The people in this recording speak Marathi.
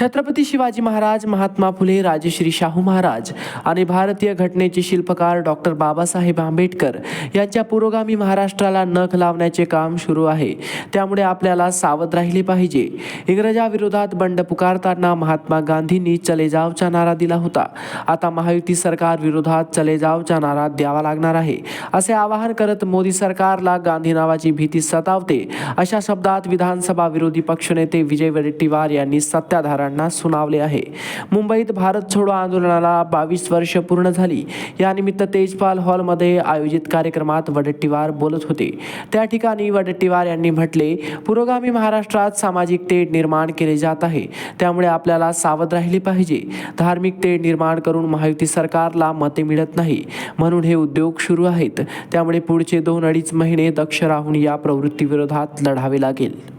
छत्रपती शिवाजी महाराज महात्मा फुले राजश्री शाहू महाराज आणि भारतीय घटनेचे शिल्पकार डॉक्टर बाबासाहेब आंबेडकर यांच्या पुरोगामी महाराष्ट्राला नख लावण्याचे काम सुरू आहे. त्यामुळे आपल्याला सावध राहिले पाहिजे. इंग्रजाविरोधात बंड पुकारताना महात्मा गांधींनी चले जावचा नारा दिला होता. आता महायुती सरकार विरोधात चले जावचा नारा द्यावा लागणार आहे. असे आवाहन करत मोदी सरकारला गांधी नावाची भीती सतावते. अशा शब्दात विधानसभा विरोधी पक्षनेते विजय वडेट्टीवार यांनी सत्ताधाऱ्यांना सुनावले आहे. मुंबईत भारत छोडो आंदोलनाला बावीस वर्ष पूर्ण झाली. यानिमित्त तेजपाल हॉलमध्ये आयोजित कार्यक्रमात वडेट्टीवार बोलत होते. त्या ठिकाणी वडेट्टीवार यांनी म्हटले पुरोगामी महाराष्ट्रात सामाजिक तेढ निर्माण केले जात आहे. त्यामुळे आपल्याला सावध राहिले पाहिजे. धार्मिक तेढ निर्माण करून महायुती सरकारला मते मिळत नाही. म्हणून हे उद्योग सुरू आहेत. त्यामुळे पुढचे दोन अडीच महिने दक्ष राहून या प्रवृत्तीविरोधात लढावे लागेल.